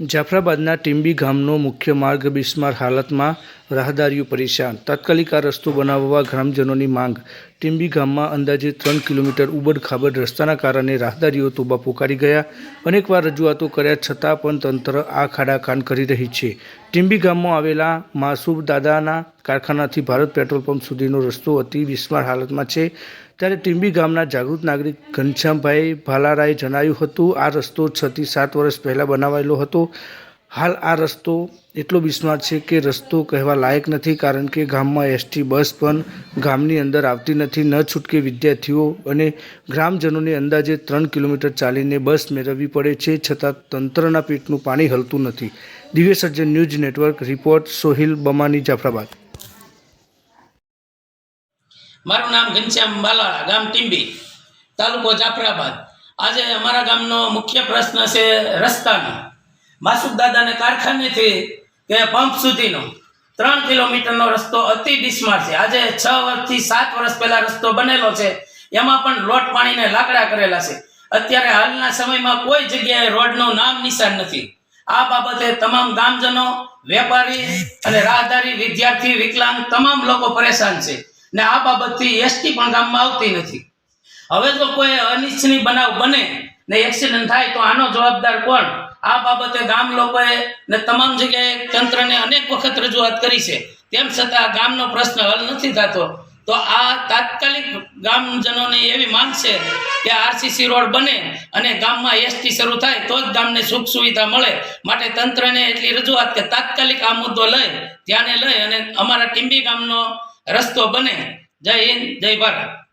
જાફરાબાદના ટીંબી ગામનો મુખ્ય માર્ગ બિસ્માર હાલતમાં રાહદારીઓ પરેશાન તાત્કાલિક આ રસ્તો બનાવવા ગ્રામજનોની માંગ. ટીંબી ગામમાં અંદાજે ત્રણ કિલોમીટર ઉબડ-ખાબડ રસ્તાના કારણે રાહદારીઓ તોબા પોકારી ગયા. અનેકવાર રજૂઆતો કર્યા છતાં પણ તંત્ર આ ખાડાકાન કરી રહી છે. ટીંબી ગામમાં આવેલા માસુબ દાદાના કારખાનાથી ભારત પેટ્રોલ પંપ સુધીનો રસ્તો અતિ બિસ્માર હાલતમાં છે. ત્યારે ટીંબી ગામના જાગૃત નાગરિક ઘનશ્યામભાઈ ભાલારાએ જણાવ્યું હતું, આ રસ્તો છથી સાત વર્ષ પહેલાં બનાવાયેલો હતો. હાલ આ રસ્તો એટલો બિસ્માર છે કે રસ્તો કહેવા લાયક નથી, કારણ કે ગામમાં એસટી, બસ પણ ગામની અંદર આવતી નથી. ન છૂટકે વિદ્યાર્થીઓ અને ગ્રામજનોને અંદાજે ત્રણ કિલોમીટર ચાલીને બસ મેળવવી પડે છે, છતાં તંત્રના પેટનું પાણી હલતું નથી. Divya Sarjan news network report, Sohil Bamani, Jafrabad. મારું નામ ઘનશ્યામ બાલાળા, ગામ ટીંબી, તાલુકો જાફરાબાદ. આજે અમારા ગામનો મુખ્ય પ્રશ્ન છે રસ્તાનો. માસુક દાદાને કારખાનેથી કે પંપ સુધીનો. ત્રણ કિલોમીટરનો રસ્તો અતિ બિસ્માર છે. આજે છ વર્ષથી સાત વર્ષ પહેલા રસ્તો બનેલો છે. એમાં પણ લોટ પાણીને લાકડા કરેલા છે. અત્યારે હાલના સમયમાં કોઈ જગ્યાએ રોડનું નામ નિશાન નથી. આ બાબતે તમામ ગામજનો, વેપારી અને રાહદારી વિદ્યાર્થી વિકલાંગ તમામ લોકો પરેશાન છે. ને આ બાબતથી એસટી પણ ગામમાં આવતી નથી. હવે જો કોઈ અનિચ્છનીય બનાવ બને ને એક્સિડન્ટ થાય તો આનો જવાબદાર કોણ? આ બાબતે ગામ લોકોએ ને તમામ જગ્યાએ તંત્રને અનેક વખત રજૂઆત કરી છે. તેમ છતાં ગામનો પ્રશ્ન હલ નથી થતો. તો આ તાત્કાલિક ગામજનોની એવી માંગ છે કે આરસીસી રોડ બને અને ગામમાં એસટી શરૂ થાય તો જ ગામને સુખ સુવિધા મળે. માટે તંત્રને એટલી રજૂઆત કે તાત્કાલિક આ મુદ્દો લઈ, ધ્યાને લઈ અને અમારા ટીંબી ગામનો રસ્તો બને. જય હિન્દ જય ભારત.